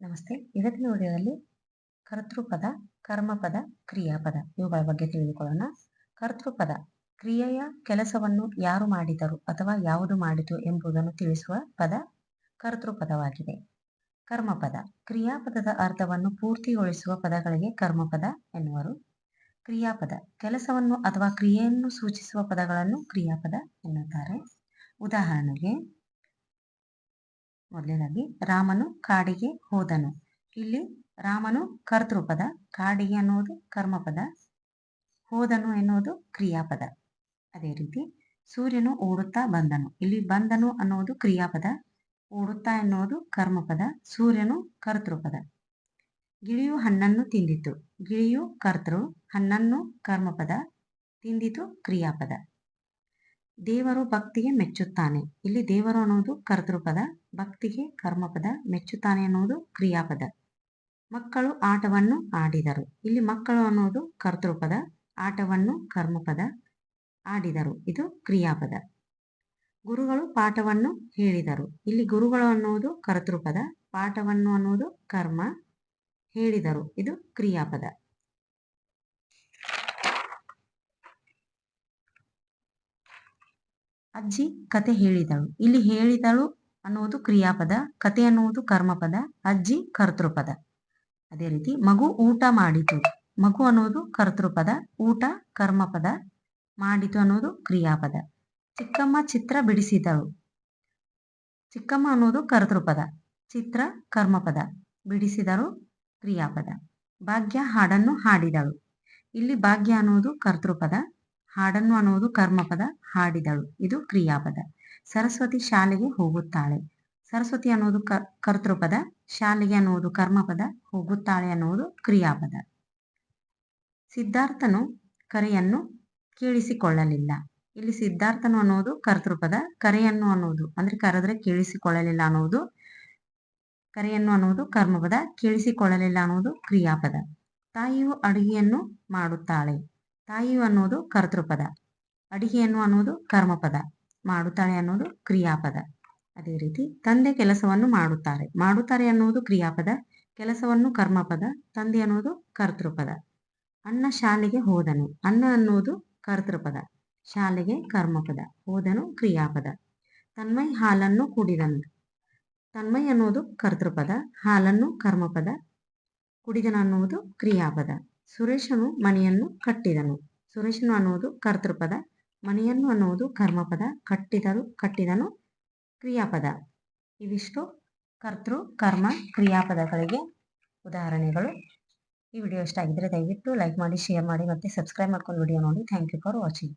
ನಮಸ್ತೆ. ಇವತ್ತಿನ ವಿಡಿಯೋದಲ್ಲಿ ಕರ್ತೃಪದ, ಕರ್ಮಪದ, ಕ್ರಿಯಾಪದ ಇವುಗಳ ಬಗ್ಗೆ ತಿಳಿದುಕೊಳ್ಳೋಣ. ಕರ್ತೃಪದ, ಕ್ರಿಯೆಯ ಕೆಲಸವನ್ನು ಯಾರು ಮಾಡಿದರು ಅಥವಾ ಯಾವುದು ಮಾಡಿತು ಎಂಬುದನ್ನು ತಿಳಿಸುವ ಪದ ಕರ್ತೃಪದವಾಗಿದೆ. ಕರ್ಮಪದ, ಕ್ರಿಯಾಪದದ ಅರ್ಥವನ್ನು ಪೂರ್ತಿಗೊಳಿಸುವ ಪದಗಳಿಗೆ ಕರ್ಮಪದ ಎನ್ನುವರು. ಕ್ರಿಯಾಪದ, ಕೆಲಸವನ್ನು ಅಥವಾ ಕ್ರಿಯೆಯನ್ನು ಸೂಚಿಸುವ ಪದಗಳನ್ನು ಕ್ರಿಯಾಪದ ಎನ್ನುತ್ತಾರೆ. ಉದಾಹರಣೆಗೆ ಮೊದಲನೇದಾಗಿ ರಾಮನು ಕಾಡಿಗೆ ಹೋದನು. ಇಲ್ಲಿ ರಾಮನು ಕರ್ತೃಪದ, ಕಾಡಿಗೆ ಅನ್ನೋದು ಕರ್ಮಪದ, ಹೋದನು ಎನ್ನುವುದು ಕ್ರಿಯಾಪದ. ಅದೇ ರೀತಿ ಸೂರ್ಯನು ಓಡುತ್ತಾ ಬಂದನು. ಇಲ್ಲಿ ಬಂದನು ಅನ್ನೋದು ಕ್ರಿಯಾಪದ, ಓಡುತ್ತಾ ಎನ್ನುವುದು ಕರ್ಮಪದ, ಸೂರ್ಯನು ಕರ್ತೃಪದ. ಗಿಳಿಯು ಹಣ್ಣನ್ನು ತಿಂದಿತು. ಗಿಳಿಯು ಕರ್ತೃ, ಹಣ್ಣನ್ನು ಕರ್ಮಪದ, ತಿಂದಿತು ಕ್ರಿಯಾಪದ. ದೇವರು ಭಕ್ತಿಗೆ ಮೆಚ್ಚುತ್ತಾನೆ. ಇಲ್ಲಿ ದೇವರು ಅನ್ನೋದು ಕರ್ತೃಪದ, ಭಕ್ತಿಗೆ ಕರ್ಮಪದ, ಮೆಚ್ಚುತ್ತಾನೆ ಅನ್ನೋದು ಕ್ರಿಯಾಪದ. ಮಕ್ಕಳು ಆಟವನ್ನು ಆಡಿದರು. ಇಲ್ಲಿ ಮಕ್ಕಳು ಅನ್ನೋದು ಕರ್ತೃಪದ, ಆಟವನ್ನು ಕರ್ಮಪದ ಆಡಿದರು. ಇದು ಕ್ರಿಯಾಪದ. ಗುರುಗಳು ಪಾಠವನ್ನು ಹೇಳಿದರು. ಇಲ್ಲಿ ಗುರುಗಳು ಅನ್ನೋದು ಕರ್ತೃಪದ, ಪಾಠವನ್ನು ಅನ್ನೋದು ಕರ್ಮ ಹೇಳಿದರು. ಇದು ಕ್ರಿಯಾಪದ. ಅಜ್ಜಿ ಕತೆ ಹೇಳಿದಳು. ಇಲ್ಲಿ ಹೇಳಿದಳು ಅನ್ನುವುದು ಕ್ರಿಯಾಪದ, ಕತೆ ಅನ್ನುವುದು ಕರ್ಮಪದ, ಅಜ್ಜಿ ಕರ್ತೃಪದ. ಅದೇ ರೀತಿ ಮಗು ಊಟ ಮಾಡಿತು. ಮಗು ಅನ್ನೋದು ಕರ್ತೃಪದ, ಊಟ ಕರ್ಮಪದ, ಮಾಡಿತು ಅನ್ನೋದು ಕ್ರಿಯಾಪದ. ಚಿಕ್ಕಮ್ಮ ಚಿತ್ರ ಬಿಡಿಸಿದಳು. ಚಿಕ್ಕಮ್ಮ ಅನ್ನೋದು ಕರ್ತೃಪದ, ಚಿತ್ರ ಕರ್ಮಪದ ಬಿಡಿಸಿದಳು ಕ್ರಿಯಾಪದ. ಭಾಗ್ಯ ಹಾಡನ್ನು ಹಾಡಿದಳು. ಇಲ್ಲಿ ಭಾಗ್ಯ ಅನ್ನೋದು ಕರ್ತೃಪದ ಹಾಡನ್ನು ಅನ್ನುವುದು ಕರ್ಮಪದ ಹಾಡಿದಳು. ಇದು ಕ್ರಿಯಾಪದ. ಸರಸ್ವತಿ ಶಾಲೆಗೆ ಹೋಗುತ್ತಾಳೆ. ಸರಸ್ವತಿ ಅನ್ನುವುದು ಕ, ಕರ್ತೃಪದ. ಶಾಲೆಗೆ ಅನ್ನುವುದು ಕರ್ಮಪದ. ಹೋಗುತ್ತಾಳೆ ಅನ್ನುವುದು ಕ್ರಿಯಾಪದ. ಸಿದ್ಧಾರ್ಥನು ಕರೆಯನ್ನು ಕೇಳಿಸಿಕೊಳ್ಳಲಿಲ್ಲ. ಇಲ್ಲಿ ಸಿದ್ಧಾರ್ಥನು ಅನ್ನೋದು ಕರ್ತೃಪದ. ಕರೆಯನ್ನು ಅನ್ನೋದು ಅಂದ್ರೆ ಕರೆದ್ರೆ ಕೇಳಿಸಿಕೊಳ್ಳಲಿಲ್ಲ ಅನ್ನೋದು ಕರೆಯನ್ನು ಅನ್ನುವುದು ಕರ್ಮಪದ. ಕೇಳಿಸಿಕೊಳ್ಳಲಿಲ್ಲ ಅನ್ನೋದು ಕ್ರಿಯಾಪದ. ತಾಯಿಯು ಅಡುಗೆಯನ್ನು ಮಾಡುತ್ತಾಳೆ. ತಾಯಿಯು ಅನ್ನೋದು ಕರ್ತೃಪದ. ಅಡಿಗೆಯನ್ನು ಅನ್ನೋದು ಕರ್ಮಪದ. ಮಾಡುತ್ತಾಳೆ ಅನ್ನೋದು ಕ್ರಿಯಾಪದ. ಅದೇ ರೀತಿ ತಂದೆ ಕೆಲಸವನ್ನು ಮಾಡುತ್ತಾರೆ. ಮಾಡುತ್ತಾರೆ ಅನ್ನೋದು ಕ್ರಿಯಾಪದ, ಕೆಲಸವನ್ನು ಕರ್ಮಪದ, ತಂದೆ ಅನ್ನೋದು ಕರ್ತೃಪದ. ಅಣ್ಣ ಶಾಲೆಗೆ ಹೋದನು. ಅಣ್ಣ ಅನ್ನೋದು ಕರ್ತೃಪದ. ಶಾಲೆಗೆ ಕರ್ಮಪದ. ಹೋದನು ಕ್ರಿಯಾಪದ. ತನ್ಮಯ್ ಹಾಲನ್ನು ಕುಡಿದನು. ತನ್ಮಯ್ ಅನ್ನೋದು ಕರ್ತೃಪದ. ಹಾಲನ್ನು ಕರ್ಮಪದ. ಕುಡಿದನು ಅನ್ನೋದು ಕ್ರಿಯಾಪದ. ಸುರೇಶನು ಮನೆಯನ್ನು ಕಟ್ಟಿದನು. ಸುರೇಶನು ಅನ್ನುವುದು ಕರ್ತೃಪದ, ಮನೆಯನ್ನು ಅನ್ನುವುದು ಕರ್ಮಪದ, ಕಟ್ಟಿದರು, ಕಟ್ಟಿದನು ಕ್ರಿಯಾಪದ. ಇವಿಷ್ಟು ಕರ್ತೃ, ಕರ್ಮ, ಕ್ರಿಯಾಪದಗಳಿಗೆ ಉದಾಹರಣೆಗಳು. ಈ ವಿಡಿಯೋ ಇಷ್ಟ ಆಗಿದ್ರೆ ದಯವಿಟ್ಟು ಲೈಕ್ ಮಾಡಿ, ಶೇರ್ ಮಾಡಿ ಮತ್ತು ಸಬ್ಸ್ಕ್ರೈಬ್ ಮಾಡ್ಕೊಂಡು ವಿಡಿಯೋ ನೋಡಿ. Thank you for watching